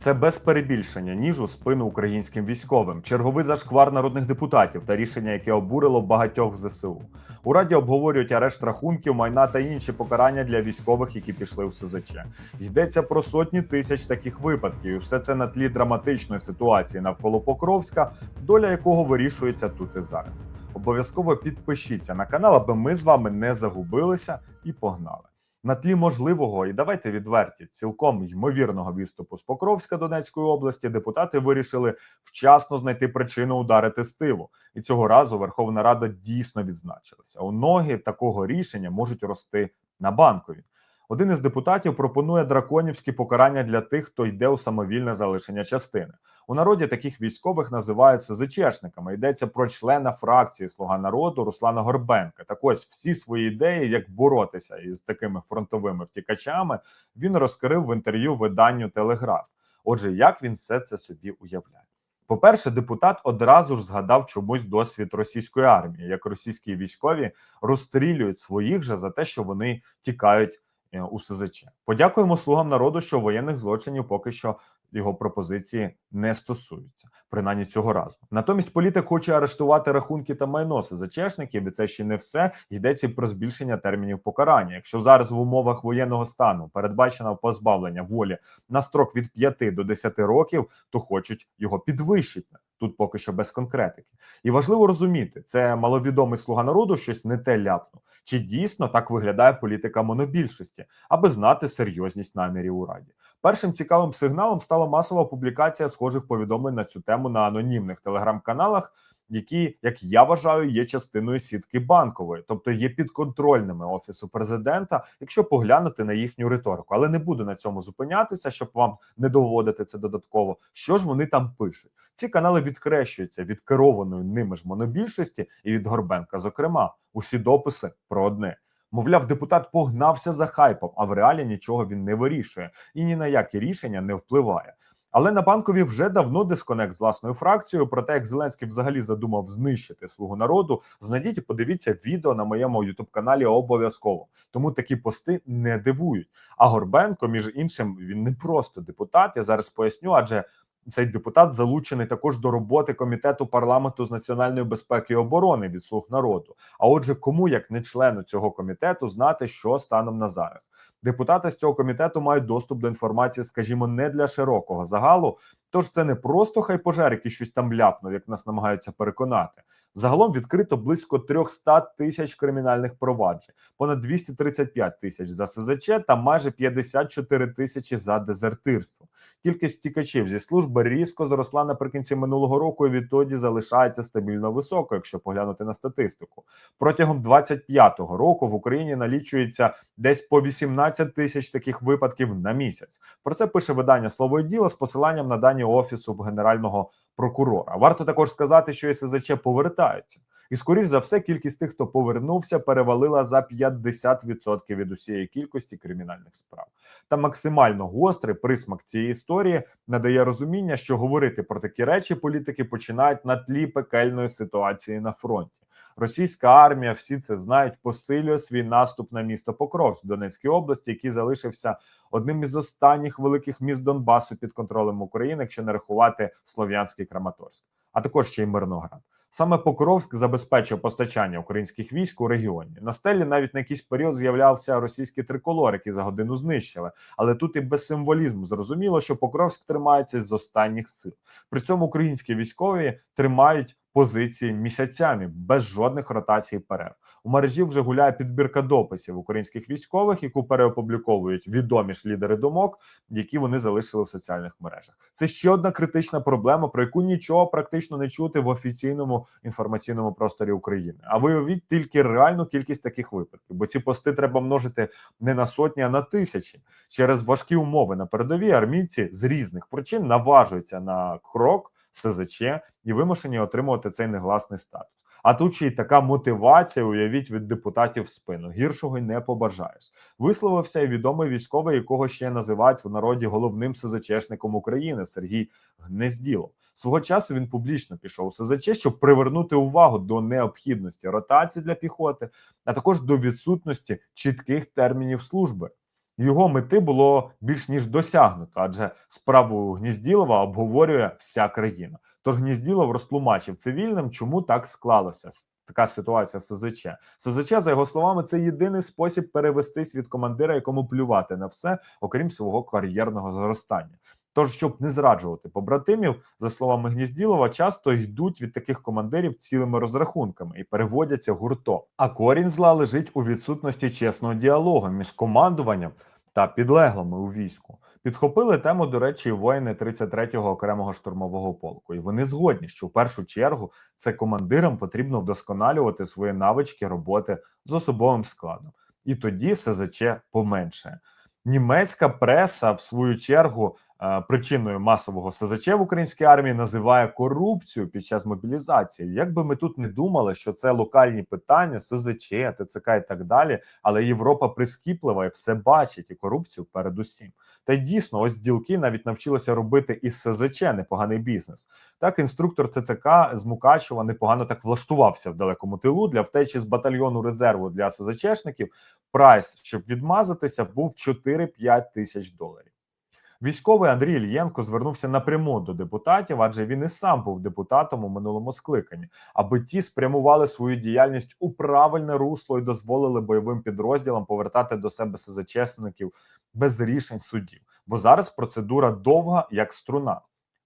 Це без перебільшення ніж у спину українським військовим, черговий зашквар народних депутатів та рішення, яке обурило багатьох в ЗСУ. У раді обговорюють арешт рахунків, майна та інші покарання для військових, які пішли в СЗЧ. Йдеться про сотні тисяч таких випадків, і все це на тлі драматичної ситуації навколо Покровська, доля якого вирішується тут і зараз. Обов'язково підпишіться на канал, аби ми з вами не загубилися і погнали. На тлі можливого і давайте відверті, цілком ймовірного відступу з Покровська Донецької області депутати вирішили вчасно знайти причину ударити з тилу. І цього разу Верховна Рада дійсно відзначилася. У ноги такого рішення можуть рости на банкові. Один із депутатів пропонує драконівські покарання для тих, хто йде у самовільне залишення частини. У народі таких військових називають СЗЧшниками. Йдеться про члена фракції Слуга народу Руслана Горбенка. Так ось всі свої ідеї, як боротися із такими фронтовими втікачами, він розкрив в інтерв'ю виданню Телеграф. Отже, як він все це собі уявляє? По-перше, депутат одразу ж згадав чомусь досвід російської армії, як російські військові розстрілюють своїх же за те, що вони тікають у СЗЧ. Подякуємо слугам народу, що воєнних злочинів поки що його пропозиції не стосуються, принаймні цього разу. Натомість політик хоче арештувати рахунки та майно СЗЧшників, і це ще не все. Йдеться про збільшення термінів покарання. Якщо зараз в умовах воєнного стану передбачено позбавлення волі на строк від 5 до 10 років, то хочуть його підвищити. Тут поки що без конкретики, і важливо розуміти, це маловідомий слуга народу щось не те ляпнув. Чи дійсно так виглядає політика монобільшості, аби знати серйозність намірів у раді? Першим цікавим сигналом стала масова публікація схожих повідомлень на цю тему на анонімних телеграм-каналах, які, як я вважаю, є частиною сітки банкової, тобто є підконтрольними офісу президента, якщо поглянути на їхню риторику. Але не буду на цьому зупинятися, щоб вам не доводити це додатково. Що ж вони там пишуть? Ці канали відкрещуються від керованої ними ж монобільшості і від Горбенка. Зокрема, усі дописи про одне. Мовляв, депутат погнався за хайпом, а в реалі нічого він не вирішує і ні на які рішення не впливає. Але на банкові вже давно дисконект з власною фракцією. Про те, як Зеленський взагалі задумав знищити слугу народу, знайдіть і подивіться відео на моєму ютуб каналі обов'язково. Тому такі пости не дивують. А Горбенко, між іншим, він не просто депутат. Я зараз поясню, адже цей депутат залучений також до роботи комітету парламенту з національної безпеки і оборони від слуг народу. А отже, кому як не члену цього комітету знати, що станом на зараз депутати з цього комітету мають доступ до інформації, скажімо, не для широкого загалу. Тож це не просто хайпожер, який щось там ляпнув, як нас намагаються переконати. Загалом відкрито близько 300 тисяч кримінальних проваджень, понад 235 тисяч за СЗЧ та майже 54 тисячі за дезертирство. Кількість тікачів зі служби різко зросла наприкінці минулого року і відтоді залишається стабільно високою, якщо поглянути на статистику. Протягом 25-го року в Україні налічується десь по 18 тисяч таких випадків на місяць. Про це пише видання слово і діло з посиланням на дані офісу генерального прокурора. Варто також сказати, що СЗЧ повертаються, і скоріш за все, кількість тих, хто повернувся, перевалила за 50% від усієї кількості кримінальних справ. Та максимально гострий присмак цієї історії надає розуміння, що говорити про такі речі політики починають на тлі пекельної ситуації на фронті. Російська армія, всі це знають, посилює свій наступ на місто Покровськ в Донецькій області, який залишився одним із останніх великих міст Донбасу під контролем України, якщо не рахувати Слов'янський Краматорськ, а також ще й Мирноград. Саме Покровськ забезпечив постачання українських військ у регіоні. На стелі навіть на якийсь період з'являвся російський триколор, який за годину знищили. Але тут і без символізму зрозуміло, що Покровськ тримається з останніх сил. При цьому українські військові тримають позиції місяцями без жодних ротацій перерв. У мережі вже гуляє підбірка дописів українських військових, яку переопубліковують відомі ж лідери думок, які вони залишили в соціальних мережах. Це ще одна критична проблема, про яку нічого практично не чути в офіційному інформаційному просторі України. А виявіть тільки реальну кількість таких випадків, бо ці пости треба множити не на сотні, а на тисячі. Через важкі умови на передовій армійці з різних причин наважуються на крок. СЗЧ і вимушені отримувати цей негласний статус. А тут ще й така мотивація, уявіть від депутатів в спину. Гіршого й не побажаєш. Висловився і відомий військовий, якого ще називають в народі головним СЗЧшником України Сергій Гнезділов. Свого часу він публічно пішов у СЗЧ, щоб привернути увагу до необхідності ротації для піхоти, а також до відсутності чітких термінів служби. Його мети було більш ніж досягнуто, адже справу Гнізділова обговорює вся країна. Тож Гнізділов розтлумачив цивільним, чому так склалося. Така ситуація СЗЧ. СЗЧ, за його словами, це єдиний спосіб перевестись від командира, якому плювати на все, окрім свого кар'єрного зростання. Тож, щоб не зраджувати побратимів, за словами Гнізділова, часто йдуть від таких командирів цілими розрахунками і переводяться гуртом. А корінь зла лежить у відсутності чесного діалогу між командуванням та підлеглими у війську. Підхопили тему, до речі, воїни 33-го окремого штурмового полку, і вони згодні, що в першу чергу це командирам потрібно вдосконалювати свої навички роботи з особовим складом. І тоді СЗЧ поменшає. Німецька преса, в свою чергу, причиною масового СЗЧ в українській армії називає корупцію під час мобілізації. Як би ми тут не думали, що це локальні питання, СЗЧ, ТЦК і так далі, але Європа прискіплива і все бачить, і корупцію передусім. Та й дійсно, ось ділки навіть навчилися робити із СЗЧ непоганий бізнес. Так, інструктор ЦЦК з Мукачева непогано так влаштувався в далекому тилу для втечі з батальйону резерву для СЗЧшників. Прайс, щоб відмазатися, був 4-5 тисяч доларів. Військовий Андрій Ільєнко звернувся напряму до депутатів, адже він і сам був депутатом у минулому скликанні, аби ті спрямували свою діяльність у правильне русло і дозволили бойовим підрозділам повертати до себе СЗЧСників без рішень судів. Бо зараз процедура довга, як струна.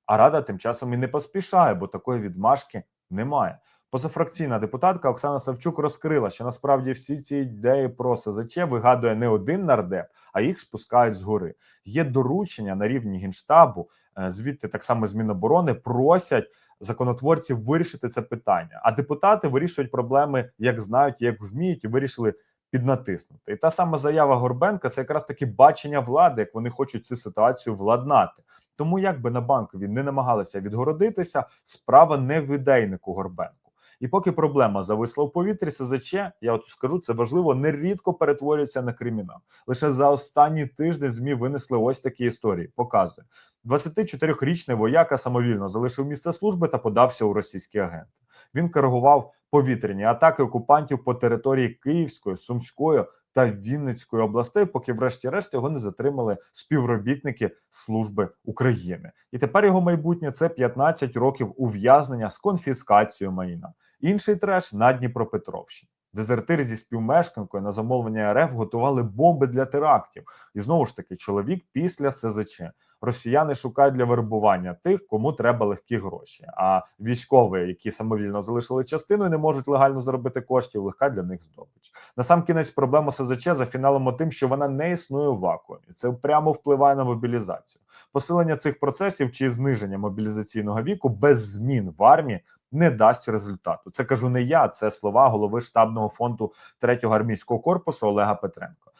А рада тим часом і не поспішає, бо такої відмашки немає. Позафракційна депутатка Оксана Савчук розкрила, що насправді всі ці ідеї про СЗЧ вигадує не один нардеп, а їх спускають згори. Є доручення на рівні генштабу, е, звідти так само з Міноборони просять законотворців вирішити це питання. А депутати вирішують проблеми, як знають, як вміють, і вирішили піднатиснути. І та сама заява Горбенка це якраз таки бачення влади, як вони хочуть цю ситуацію владнати. Тому як би на банкові не намагалися відгородитися, справа не в ідейнику Горбенку. І поки проблема зависла в повітрі, СЗЧ, я от скажу, це важливо, нерідко перетворюється на кримінал. Лише за останні тижні ЗМІ винесли ось такі історії. Показує 24-річний вояка самовільно залишив місце служби та подався у російські агенти. Він коригував повітряні атаки окупантів по території Київської, Сумської та Вінницької областей, поки, врешті-решт, його не затримали співробітники Служби України. І тепер його майбутнє це 15 років ув'язнення з конфіскацією майна. Інший треш на Дніпропетровщині. Дезертири зі співмешканкою на замовлення РФ готували бомби для терактів. І знову ж таки, чоловік після СЗЧ. Росіяни шукають для вербування тих, кому треба легкі гроші. А військові, які самовільно залишили частину і не можуть легально заробити коштів, легка для них здобич. На сам кінець проблема СЗЧ за фіналом тим, що вона не існує в вакуумі. Це прямо впливає на мобілізацію. Посилення цих процесів чи зниження мобілізаційного віку без змін в армії не дасть результату. Це кажу не я, це слова голови штабного фонду 3-го армійського корпусу Олега Петренко.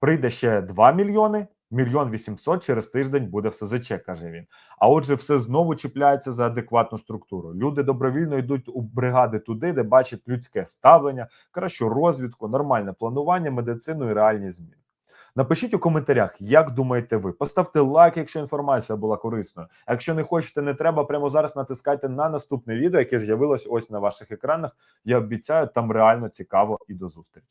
Прийде ще 2 мільйони. Мільйон вісімсот через тиждень буде в СЗЧ, каже він. А отже, все знову чіпляється за адекватну структуру. Люди добровільно йдуть у бригади туди, де бачать людське ставлення, кращу розвідку, нормальне планування, медицину і реальні зміни. Напишіть у коментарях, як думаєте ви. Поставте лайк, якщо інформація була корисною. Якщо не хочете, не треба прямо зараз натискайте на наступне відео, яке з'явилось ось на ваших екранах. Я обіцяю, там реально цікаво і до зустрічі.